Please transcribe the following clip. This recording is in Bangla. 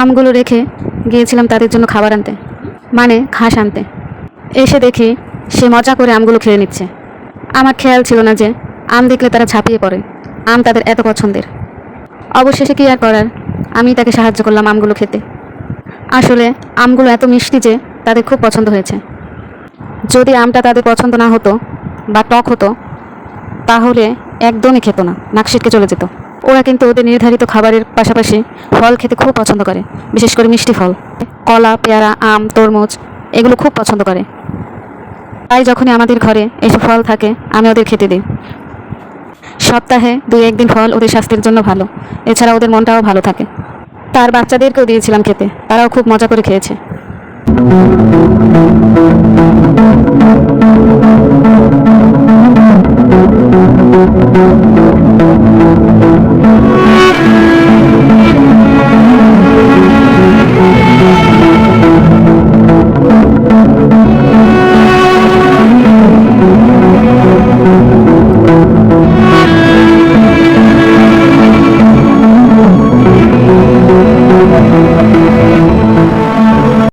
আমগুলো রেখে গিয়েছিলাম তাদের জন্য খাবার আনতে। মানে ঘাস আনতে। এসে দেখি সে মজা করে আমগুলো খেয়ে নিচ্ছে। আমার খেয়াল ছিল না যে আম দেখলে তারা ঝাঁপিয়ে পড়ে। আম তাদের এত পছন্দের। অবশেষে কি আর করার? আমি তাকে সাহায্য করলাম আমগুলো খেতে। আসলে আমগুলো এত মিষ্টি যে তাদের খুব পছন্দ হয়েছে। যদি আমটা তাদের পছন্দ না হতো বা টক হতো, তাহলে একদমই খেত না, নাক ছিটকে চলে যেত। ওরা কিন্তু ওদের নির্ধারিত খাবারের পাশাপাশি ফল খেতে খুব পছন্দ করে, বিশেষ করে মিষ্টি ফল। কলা, পেয়ারা, আম, তরমুজ, এগুলো খুব পছন্দ করে। তাই যখনই আমাদের ঘরে এসব ফল থাকে, আমি ওদের খেতে দিই। সপ্তাহে দুই একদিন ফল ওদের স্বাস্থ্যের জন্য ভালো, এছাড়া ওদের মনটাও ভালো থাকে। তার বাচ্চাদেরকেও দিয়েছিলাম খেতে, তারাও খুব মজা করে খেয়েছে।